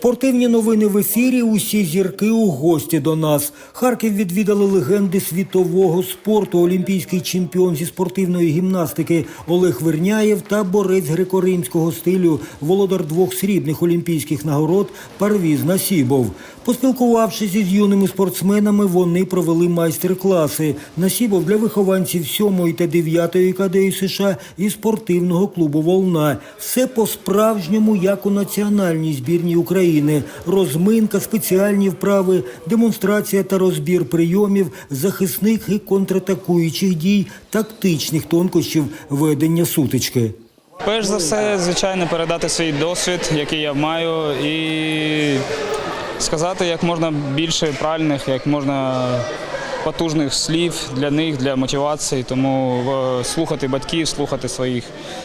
Спортивні новини в ефірі. Усі зірки у гості до нас. Харків відвідали легенди світового спорту. Олімпійський чемпіон зі спортивної гімнастики Олег Верняєв та борець греко-римського стилю, володар двох срібних олімпійських нагород Парвіз Насібов. Поспілкувавшись із юними спортсменами, вони провели майстер-класи. Насібов для вихованців 7 та 9 КДІ США і спортивного клубу Волна. Все по-справжньому, як у національній збірній України. Розминка, спеціальні вправи, демонстрація та розбір прийомів, захисних і контратакуючих дій, тактичних тонкощів ведення сутички. Перш за все, звичайно, передати свій досвід, який я маю, і сказати як можна більше правильних, як можна потужних слів для них, для мотивації. Тому е, слухати батьків, слухати своїх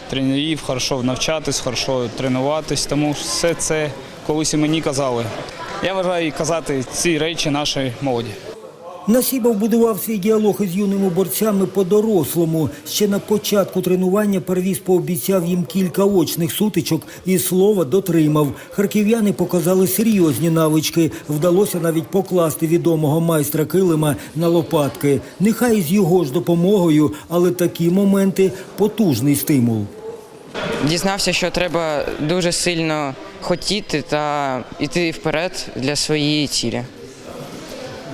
тренерів, хорошо навчатись, хорошо тренуватись. Тому все це колись і мені казали. Я вважаю казати ці речі нашій молоді. Насібов будував свій діалог із юними борцями по-дорослому. Ще на початку тренування Парвіз пообіцяв їм кілька очних сутичок і слова дотримав. Харків'яни показали серйозні навички. Вдалося навіть покласти відомого майстра килима на лопатки. Нехай з його ж допомогою, але такі моменти потужний стимул. Дізнався, що треба дуже сильно хотіти та йти вперед для своєї цілі.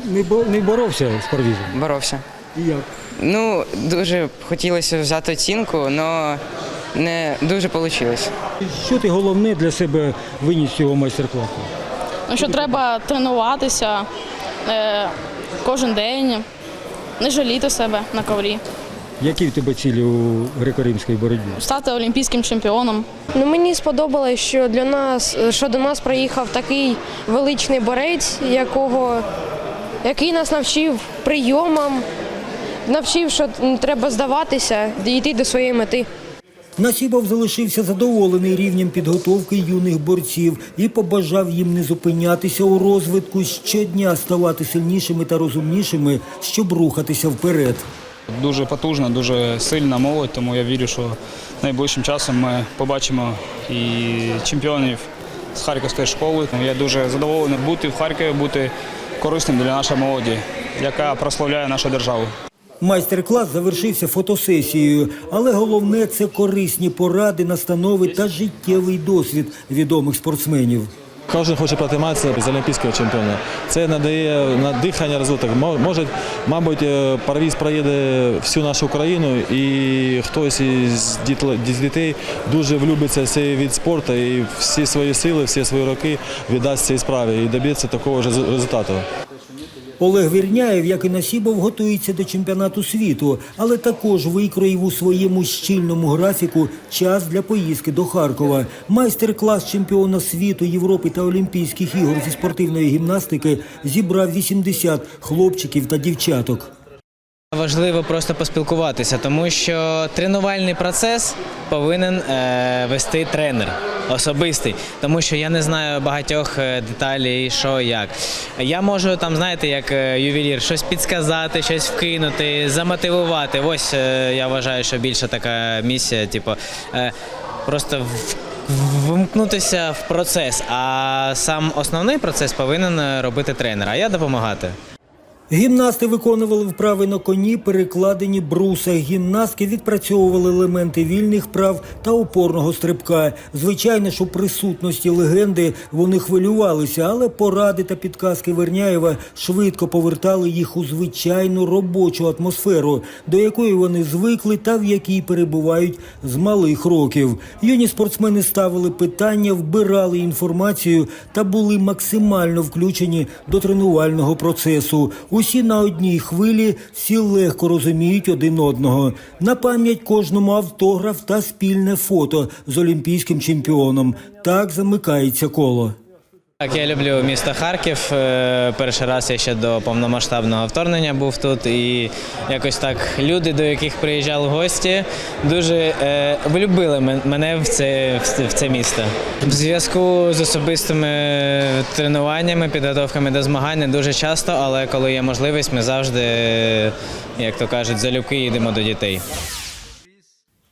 Не, не боровся з Парвізом. Боровся. І як? Ну, дуже хотілося взяти оцінку, але не дуже вийшло. Що ти головне для себе виніс з цього майстер-класу? Ну, що треба тренуватися е, кожен день, не жаліти себе на коврі, Які в тебе цілі у греко-римській боротьбі? стати олімпійським чемпіоном. Ну мені сподобалось, що для нас, що до нас приїхав такий величний борець, якого який нас навчив прийомам, навчив, що треба здаватися і йти до своєї мети. Насібов залишився задоволений рівнем підготовки юних борців і побажав їм не зупинятися у розвитку, щодня ставати сильнішими та розумнішими, щоб рухатися вперед. Дуже потужна, дуже сильна молодь, тому я вірю, що найближчим часом ми побачимо і чемпіонів з Харківської школи. Я дуже задоволений бути в Харкові, бути корисним для нашої молоді, яка прославляє нашу державу. Майстер-клас завершився фотосесією, але головне це корисні поради, настанови та життєвий досвід відомих спортсменів. Кожен хоче протиматися з олімпійського чемпіона. Це надає надихання, розвиток. Може, мабуть, е, парвіз проїде всю нашу країну, і хтось із дітей дуже влюбиться в цей від спорту і всі свої сили, всі свої роки віддасть цій справі і доб'ється такого результату. Олег Вірняєв, як і Насібов, готується до чемпіонату світу, але також викроїв у своєму щільному графіку час для поїздки до Харкова. Майстер-клас чемпіона світу, Європи та Олімпійських ігор зі спортивної гімнастики зібрав 80 хлопчиків та дівчаток. Важливо просто поспілкуватися, тому що тренувальний процес повинен е, вести тренер особистий, тому що я не знаю багатьох е, деталей, що як. Я можу там, знаєте, як е, ювелір, щось підсказати, щось вкинути, замотивувати. Ось е, я вважаю, що більше така місія, типу, просто в- вмкнутися в процес. А сам основний процес повинен робити тренер, а я допомагати. Гімнасти виконували вправи на коні, перекладені бруса. Гімнастки відпрацьовували елементи вільних прав та опорного стрибка. Звичайно, що присутності легенди вони хвилювалися, але поради та підказки Верняєва швидко повертали їх у звичайну робочу атмосферу, до якої вони звикли та в якій перебувають з малих років. Юні спортсмени ставили питання, вбирали інформацію та були максимально включені до тренувального процесу. Усі на одній хвилі, всі легко розуміють один одного. На пам'ять кожному автограф та спільне фото з олімпійським чемпіоном. Так замикається коло. Так, я люблю місто Харків. Е, Перший раз я ще до повномасштабного вторгнення був тут, і якось так люди, до яких приїжджали гості, дуже е, влюбили мене в це, в це- місто. В зв'язку з особистими тренуваннями, підготовками до змагань не дуже часто, але коли є можливість, ми завжди, як то кажуть, залюбки їдемо до дітей.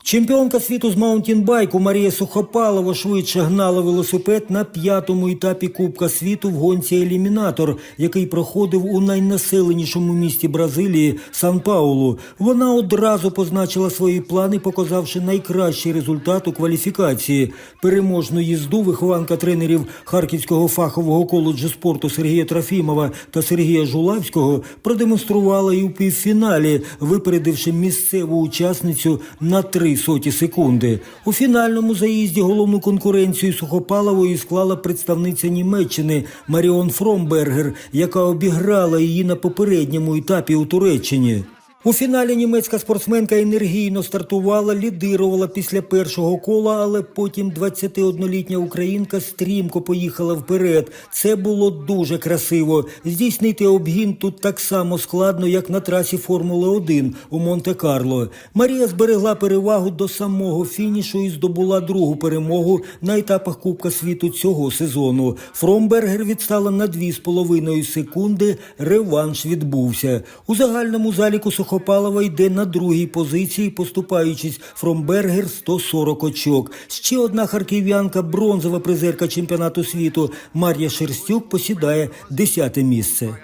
Чемпіонка світу з маунтінбайку Марія Сухопалова швидше гнала велосипед на п'ятому етапі Кубка світу в гонці Елімінатор, який проходив у найнаселенішому місті Бразилії Сан-Паулу. Вона одразу позначила свої плани, показавши найкращий результат у кваліфікації. Переможну їзду вихованка тренерів Харківського фахового коледжу спорту Сергія Трофімова та Сергія Жулавського продемонструвала і у півфіналі, випередивши місцеву учасницю на три соті секунди. У фінальному заїзді головну конкуренцію Сухопалової склала представниця Німеччини Маріон Фромбергер, яка обіграла її на попередньому етапі у Туреччині. У фіналі німецька спортсменка енергійно стартувала, лідирувала після першого кола, але потім 21-літня українка стрімко поїхала вперед. Це було дуже красиво. Здійснити обгін тут так само складно, як на трасі Формули 1 у Монте-Карло. Марія зберегла перевагу до самого фінішу і здобула другу перемогу на етапах Кубка світу цього сезону. Фромбергер відстала на 2,5 секунди. Реванш відбувся. У загальному заліку Сухопалова йде на другій позиції, поступаючись Фромбергер 140 очок. Ще одна харків'янка, бронзова призерка чемпіонату світу Мар'я Шерстюк посідає 10 місце.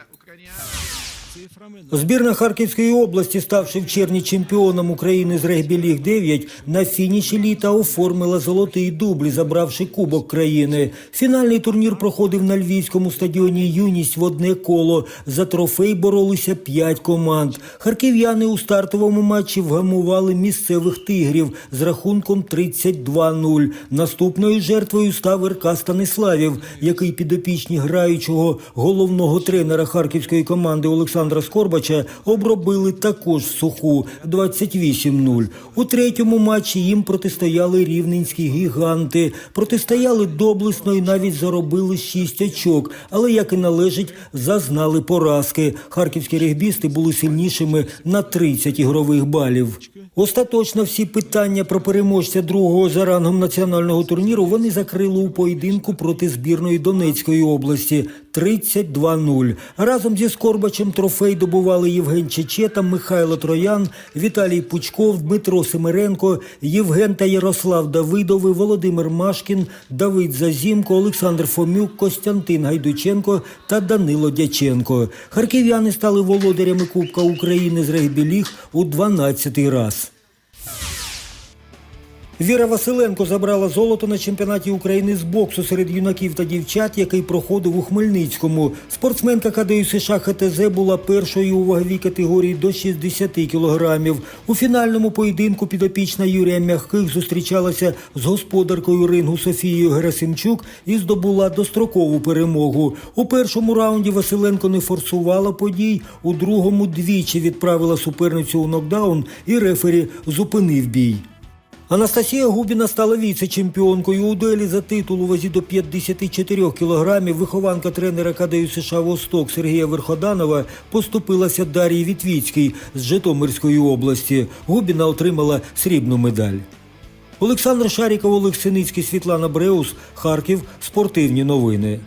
Збірна Харківської області, ставши в червні чемпіоном України з регбі ліг 9, на фініші літа оформила золотий дубль, забравши кубок країни. Фінальний турнір проходив на львівському стадіоні Юність в одне коло. За трофей боролися п'ять команд. Харків'яни у стартовому матчі вгамували місцевих тигрів з рахунком 32-0. Наступною жертвою став РК Станиславів, який підопічні граючого головного тренера харківської команди Олександра Скорбача обробили також суху 28-0. У третьому матчі їм протистояли рівненські гіганти. Протистояли доблесно і навіть заробили 6 очок, але як і належить, зазнали поразки. Харківські регбісти були сильнішими на 30 ігрових балів. Остаточно всі питання про переможця другого за рангом національного турніру вони закрили у поєдинку проти збірної Донецької області 32-0. Разом зі Скорбачем трофей добували Євген Чечета, Михайло Троян, Віталій Пучков, Дмитро Семиренко, Євген та Ярослав Давидови, Володимир Машкін, Давид Зазімко, Олександр Фомюк, Костянтин Гайдученко та Данило Дяченко. Харків'яни стали володарями Кубка України з регбі-ліг у 12-й раз. Віра Василенко забрала золото на чемпіонаті України з боксу серед юнаків та дівчат, який проходив у Хмельницькому. Спортсменка КДЮ США ХТЗ була першою у ваговій категорії до 60 кілограмів. У фінальному поєдинку підопічна Юрія Мягких зустрічалася з господаркою рингу Софією Герасимчук і здобула дострокову перемогу. У першому раунді Василенко не форсувала подій, у другому двічі відправила суперницю у нокдаун і рефері зупинив бій. Анастасія Губіна стала віце-чемпіонкою у дуелі за титул у вазі до 54 кілограмів. Вихованка тренера КДЮ США Восток Сергія Верходанова поступилася Дар'ї Вітвіцькій з Житомирської області. Губіна отримала срібну медаль. Олександр Шаріков, Олег Синицький, Світлана Бреус, Харків. Спортивні новини.